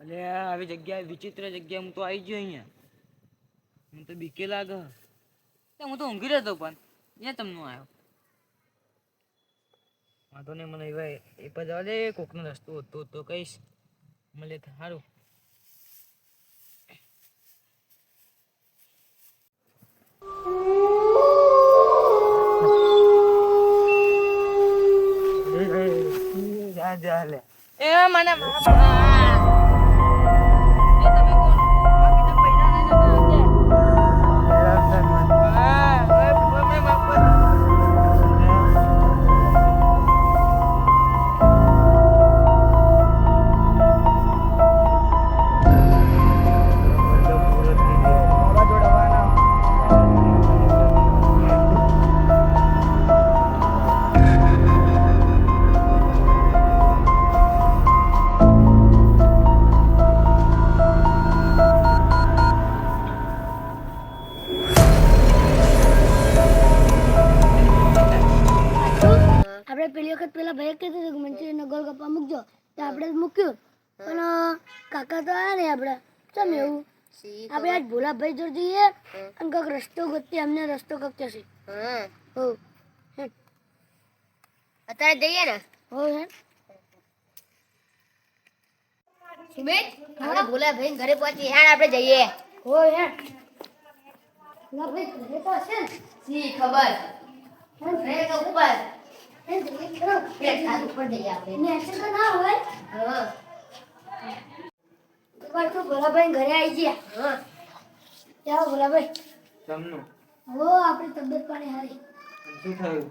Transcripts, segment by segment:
એટલે આવી જગ્યાએ વિચિત્ર જગ્યાએ હું તો આવી ગયો અહીંયા. હું તો બીકે લાગે. હું તો ઊંઘી રહેતો પણ. ક્યાં તમને આવ્યો? વાંધો નહીં મને એવા એ પર જવા દે કોકનો રસ્તો હતો તો કહીશ. મળે સારું જા જા લે. એ મને મૂક્યું. પણ કાકા તો આયા ને આપણે. ચમ એવું? આપણે આજ ભોલાભાઈ જોડે જઈએ અને કંઈક રસ્તો ગોતીએ અમને રસ્તો કંઈક જશે હો? અત્યારે જઈએ ને? હો હે. સુમિત આપણે ભોલા ભાઈ ઘરે પહોંચી હેડ આપણે જઈએ. હો હે. ભોલાભાઈ ઘરે તો છે ને. સી ખબર? ઘરે તો ના ભોલાભાઈ ઘરે આવી ગયા ચાલો ભોલાભાઈ તમનું હો આપણી તબિયત પાણી હારી શું થયું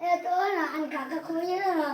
એ તો ને કાકા ખોઈએ ને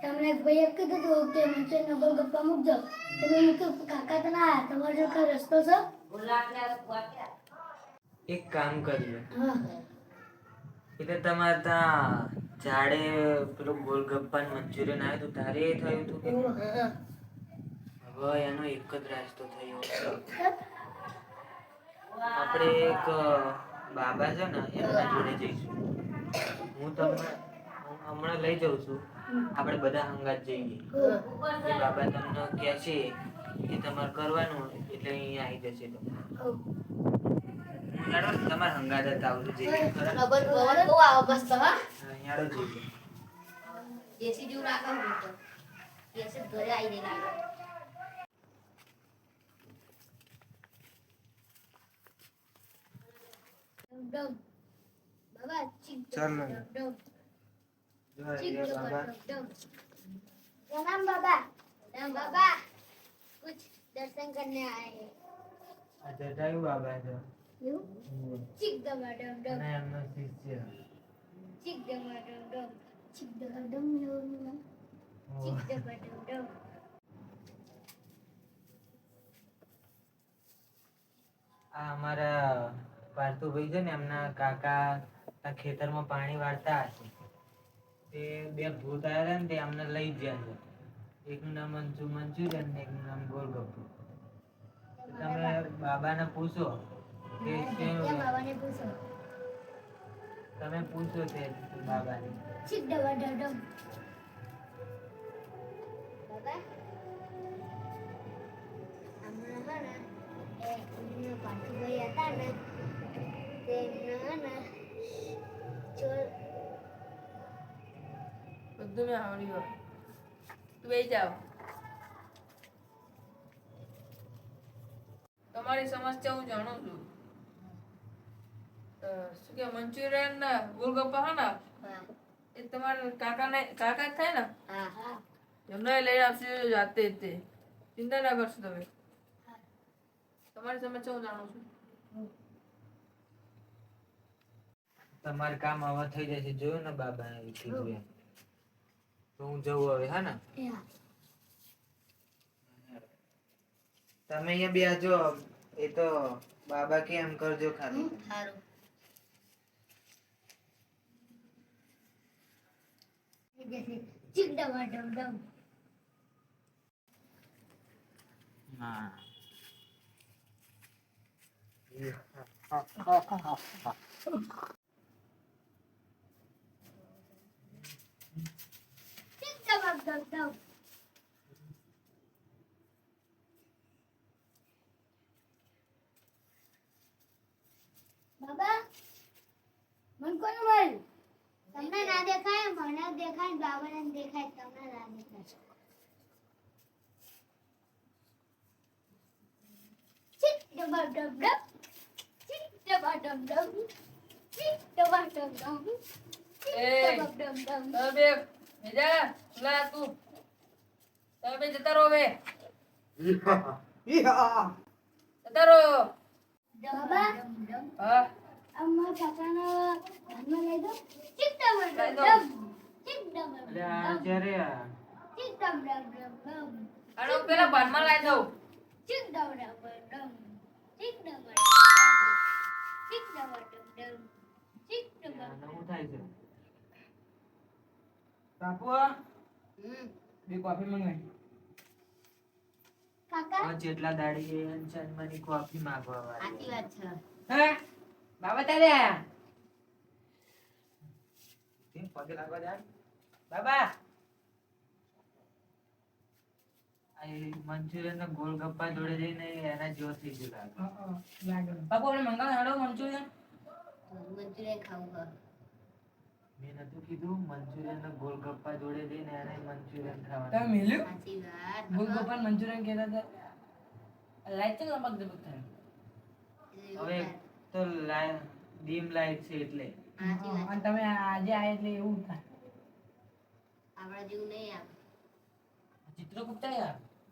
તમને એક ભાઈએ કીધું હતું કે મંચુરિયન ગોલગપ્પા મૂકજો તમે મૂક્યું કાકા તો ના તમારો જો કઈ રસ્તો છે એક કામ કરીએ હા. એટલે તમારે ત્યાં ઝાડે પેલું ગોલગપ્પા મંચુરિયન આવ્યું હતું તારે એ થયું હતું કે? હવે એનો એક જ રાસ્તો થયો આપણે એક બાબા છે ને એમના જોડે જઈશું. હું તમને હું હમણાં લઈ જાઉં છું. આપણે બધા હંગાત જઈએ. એ બાબા તમને કહે છે કે તમારે કરવાનું એટલે અહીંયા આવી જશે તમે. હું. યાર તમારે હંગાત હતા આવતું જઈએ ખબર બહુ આવે બસ હા. અહીંયા જઈએ એસી જેવું રાખો ને તો એસી ઘરે આવીને લાગે ડમ બાબા ચીક ચાલો. ડમ ચીક જય બાબા ડમ પ્રણામ બાબા પ્રણામ બાબા कुछ दर्शन करने आए हैं આ જટાયુ બાબા છે એવું ચીક દમા ડમ ડમ અને એમનો ચીક દમા ડમ ડમ ચીક દમા ડમ એવું ચીક દમા ડમ ડમ આ અમારા પાર્થુભાઈ છે ને એમના કાકા ખેતરમાં પાણી વાળતા હશે. તે બે ભૂત આવ્યા ને તે અમને લઈ ગયા છે. એકનું નામ મંચુ મંચુરિયન ને એકનું નામ ગોલગપ્પુ તમે બાબાને પૂછો. કે શું બાબાને પૂછો. તમે પૂછો તે બાબાને. ચીક દમા ડમ ડમ બાબા હમણાં હે એ એમના પાઠુભાઈ હતા ને તે એમના ને ચોર બધું મેં આવડ્યું તું બેસી જાઓ. તમારી સમસ્યા હું જાણું છું. શું કે મંચુરિયન ને ગોલગપ્પા હા ને એ તમારા કાકા જ થાય ને? હા. હા એમને લઈ આવશે જાતે જ તે. ચિંતા ના કરશો તમે. તમારી સમસ્યા હું જાણું છું? તમારે કામ આવા થઈ જશે જોયું ને બાબાને કીધું તો હું જવું હવે હા ને. તમે અહીંયા બેસજો એ તો બાબા કે એમ કરજો ખાલી. जैसे चिक डमा डम डम હા चिक डमा डम डम તમે બે મેજા લા તું તમે બે જતા રહો બે જતા રહો બાબા હા અમારા કાકાને ઘરમાં લઈ દો ચીક ડબા લઈ ડબ અને હું પેલા લાવી દઉં. થાય છે બાપુ હમ બે કોફી મંગાવી. કાકા? જેટલા દાડી એ કોફી માંગવા વાળી વાત છે. હે? બાબા તારે પગે લાગવા જાય? બાબા આ મંચુરિયન ગોલગપ્પા જોડે જઈને એના જેવો થઈ ગયો લાગે. બાપુ આપણે મંગાવ હેડો મંચુરિયન. મંચુરિયન ખાવું મેં નતું કીધું મંચુરિયન ગોલગપ્પા જોડે જઈને એને મંચુરિયન તમે મિલ્યું? સાચી વાત. ગોલગપ્પા મંચુરિયન કહેતા હતા. લાઈટ તો લબક દબક થાય? હવે તો લાઈ- ડીમ લાઈટ છે એટલે. અને તમે આજે આયા એટલે એવું થાય. આપણા જેવું નહીં આપ ચિત્રગુપ્ત આયા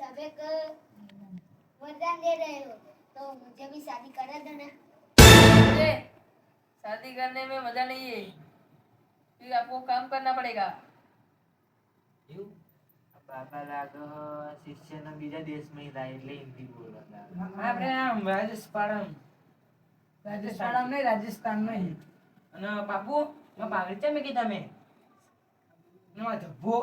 सभी को वरदान दे रहे हो तो मुझे भी शादी करा दो ना ए, शादी करने में मजा नहीं है फिर आपको काम करना पड़ेगा એવું બાબા લાગે શિષ્યને બીજા દેશમાં લાય એટલે હિન્દી બોલવા લાગે આપણે આમ રાજસ્થાન રાજસ્થાન નહીં રાજસ્થાન નહીં અને બાપુ માં પાગડી છે મેં કીધા મેં નો ધબ્બો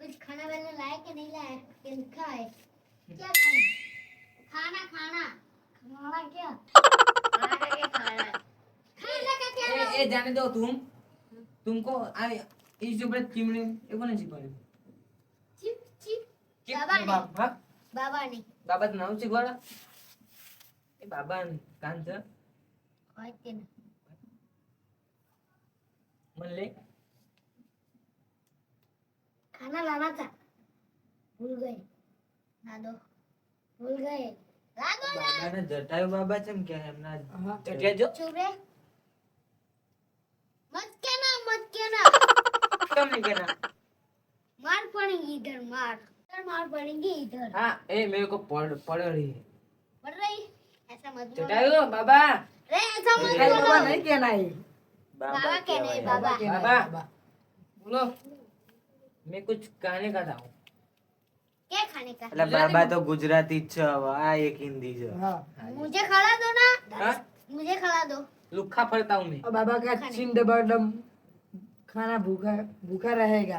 कुछ खाना वाला लाया कि नहीं लाया किन खाए क्या खाना खाना खाना क्या खाना का क्या ए जाने दो तुम तुमको आ इस जो पर चिमड़ी ये कौन है चिपने બાબાની. બાબા છે. મન લે. ખાના ભૂલ ગઈ. નાદો. ભૂલ ગઈ. લાગો ના. બાબા છે કે એમના એટલે જો ચૂરે મત કેના મત કેના કેમ કેના માર પડી ગઈ માર. इधर। हाँ ए मेरे को पढ़ पढ़ रही है। पढ़ रही? ऐसा मत बाबा। रे ऐसा मत बोलो बाबा नहीं कहना है। बाबा बाबा बोलो। मैं कुछ का था। क्या खाने का? बाबा तो गुजराती छ एक हिंदी हाँ। मुझे खिला दो ना। हाँ? मुझे खिला दो। लुखा पड़ता हूँ मैं। बाबा का चिंद बड़म खाना भूखा भूखा रहेगा।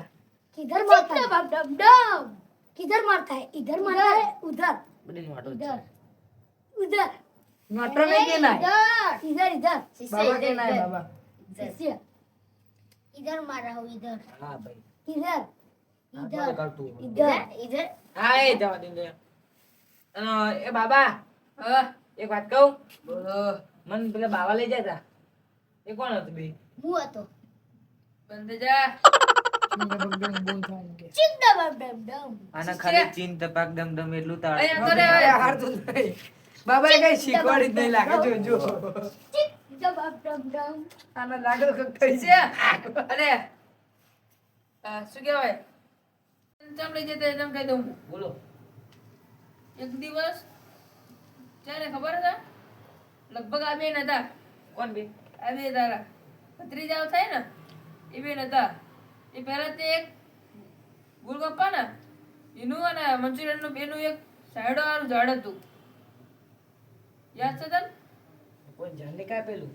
किधर बोलता है? किधर मारता है इधर मारता है उधर बड़ी नोटो इधर उधर नटर नहीं कहना है इधर इधर इधर बाबा कहना है बाबा शिष्य इधर मार रहा हूँ इधर हाँ भाई इधर हाँ, इधर कर तू इधर इधर હા એ જવા દે અને એ બાબા હા એક વાત કહું બોલો મને પેલા બાવા લઈ જતા એ કોણ હતું બે मुंह तो બંધ જા એક દિવસ ત્યારે ખબર હતા? લગભગ આ બેન હતા. કોણ બે આ બે તારા. ભત્રીજાઓ થાય ને એ બેન હતા. એ પહેલા તે એક ગોલગપ્પા ને એનું અને મંચુરિયનનું બેનું એક સાઈડો વાળું ઝાડ હતું. યાદ છે તને? કોઈ ઝાડને કાપેલું?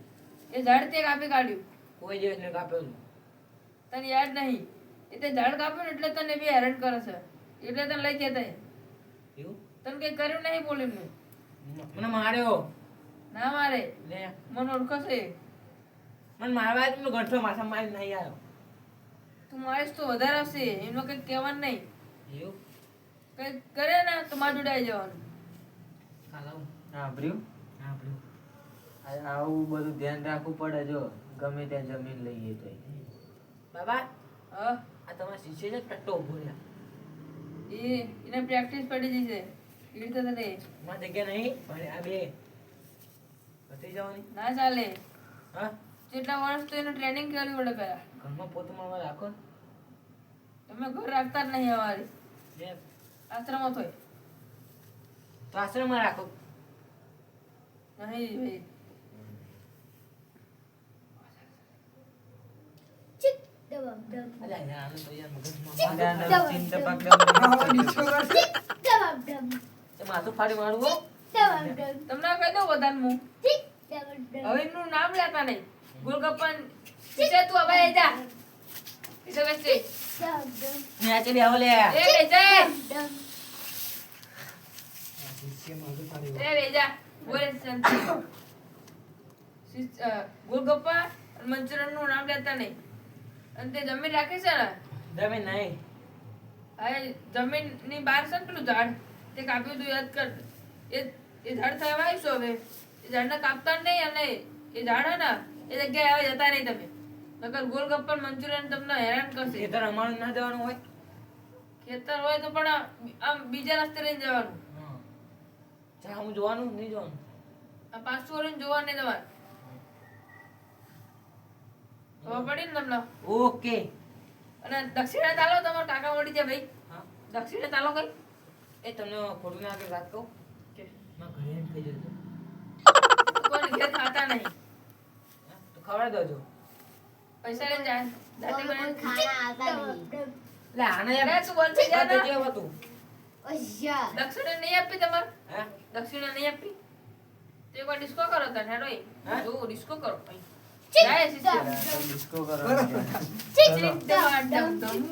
એ ઝાડ તે કાપી કાઢ્યું. કોઈ દિવસ ને કાપેલું? તને યાદ નહીં. એ તે ઝાડ કાપ્યું ને એટલે તને બી હેરાન કરે છે. એટલે તને લઈ જતા એવું? તને કઈ કર્યું નહીં બોલીને મને માર્યો. ના મારે. લે. મને ઓળખો છે મને મારવા જ ગઠો માથા મારી નહીં આવ્યો. તું મારીશ તો વધારે આવશે એમાં કઈ કહેવાનું નહીં. એવું? કઈ કરે ને તો માર જોડે આવી જવાનું. સાંભળ્યું હા પેલું આ- આવું બધું ધ્યાન રાખવું પડે જો ગમે ત્યાં જમીન લઈએ તો બાબા હા? આ તમારા શિષ્ય છે ટટ્ટો ઊભો રહ્યા. એ એને પ્રેક્ટિસ પડી જશે એ રીતે તને મારી જગ્યા નહીં પણ આ બે. પતી જવાની. ના ચાલે. હા? જેટલા વર્ષ તો એને ટ્રેનિંગ કરવી પડે પહેલા. ઘરમાં પોતમાં રાખો તમે ઘર રાખતા જ નહીં અમારી. આશ્રમ થોય. તો આશ્રમમાં રાખો. નહીં ભાઈ. માથું ફાડી દમ તમને કહી દઉં બધાને. હવે એનું નામ લેતા નહીં. ગોલગપ્પા છે તું હવે એ જા. તો બેસી. દમ નીચે બેહો લે. એ ફાડી એ બેજા બોલે શાંતિ. ગુલગપ્પા મંચુરિયનનું નામ લેતા નહીં. અને તે જમીન રાખે છે ને? જમીન નહીં. હવે જમીનની બહાર છે ને પેલું ઝાડ? તે કાપ્યું તું યાદ કર. એ એ ઝાડ થવા છે હવે. એ ઝાડને કાપતા નહીં અને એ ઝાડ હે ને એ જગ્યાએ હવે જતા નહીં તમે. નકર ગોલગપ્પા મંચુરિયન તમને હેરાન કરશે. ખેતર અમારું ના જવાનું હોય? ખેતર હોય તો પણ આમ- બીજા રસ્તે લઈને જવાનું. હા. ચા હું જોવાનું નહીં જોવાનું? આ પાછું વળીને જોવા નહીં તમારે. ખબર પડી ને તમને? ઓકે. અને દક્ષિણા ચાલો તમારો કાકા મળી જાય ભાઈ. હા. દક્ષિણા ચાલો કઈ. એ તમને ખોટું ના વાત કહું? કે ઘરે એમ થઈ જશે. કોઈ ઘેર ખાતા નહીં. ખવડાવી દેજો. પૈસા લઈને જાય જાતે બનાવીને ખાના આવતા નહીં. એટલે આને યાર શું બોલ જા વાત ને. કેવું હતું અચ્છા દક્ષિણા નહીં આપી તમાર? હે? દક્ષિણા નહીં આપી? તો એકવાર ડિસ્કો કરો તને હેડો એ. જો ડિસ્કો કરો ભાઈ જાય શિષ્ય. ડિસ્કો કરો. ચીક ડમ ડમ ડમ.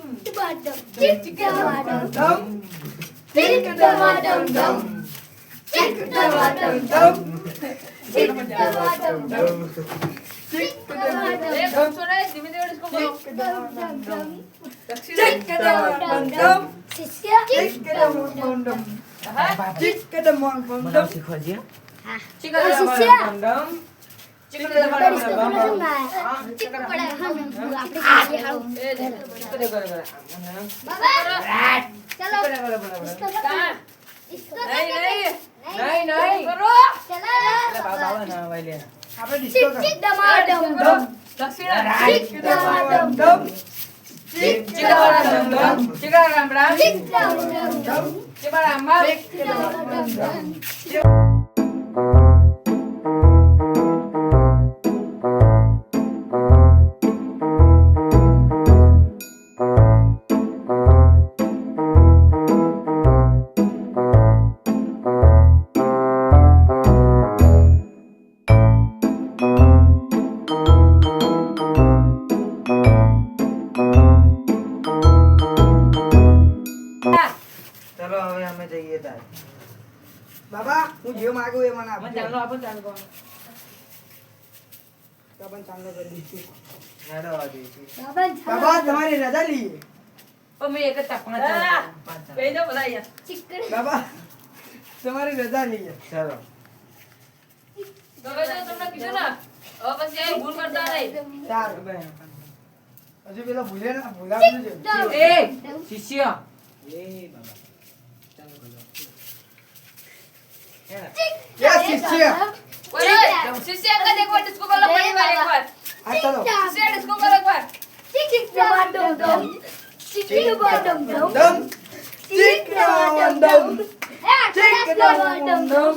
ચલો નહીં, નહીં. નહીં નહીં કરો. ચલો બાબા ના લે આપણે ડિસ્કો ચીક ચીક ટમાટમ ધમ દક્ષિણા. ચીક ટમાટમ ધમ ચીક ડમ ડમ. ચીક ડમ ડમ. ચીક ટમાટમ ધમ ચીક ડમ ડમ. ચીક ટમાટમ ચલો કરી બાબા તમારી રજા લઈએ. પણ એક જ પાંચ હા. ચાલો પાંચ ચાલો કહી દો બધા અહીંયા. ચીકણ બાબા તમારી રજા લઈએ. ચલો. તો હવે તમને કીધું ને, હવે પછી અહીં ભૂલ કરતા નહીં. સારું. હજુ પેલા ભૂલે ના ભૂલા એ શિષ્ય. એ બાબા ચાલો બોલો યસ શિષ્ય બોલો, શિષ્ય એક જ એકવાર disco કરો, ફરી વાર એકવાર. આ ચલો શિષ્ય disco કરો એકવાર. ચીક ટમાટમ દમ ચીક ટમાટમ દમ ધમ ચીક ટમાટમ હે ચીક ટમાટમ દમ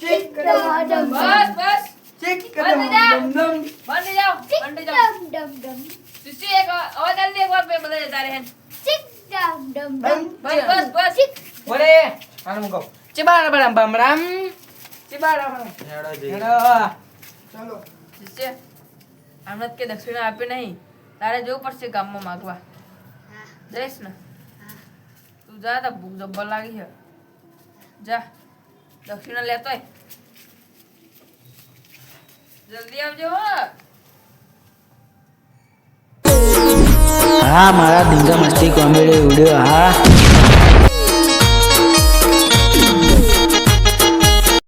ચીક ટમાટમ બસ, બસ. ચીક બંધ જા. ટમાટમ બંધ જાઓ, બંધ જાઓ. ડમ ડમ ડમ શિષ્ય એક હવે જલ્દી એકવાર બે બધા જતા રહે ચીક ડમ ડમ ડમ બસ બસ બસ બોલે હાલ મૂકો ચીબાડા બરામ બમ હેડો ચાલો શિષ્ય આમને કે દક્ષિણા આપી નહીં તારે જવું પડશે ગામમાં માગવા જઈશ ને તું જા તો ભૂખ જબ્બર લાગી છે જા દક્ષિણા લેતો જલ્દી આવજો હો હા મારા ધીંગા મસ્તી કોમેડી વીડિયો હા.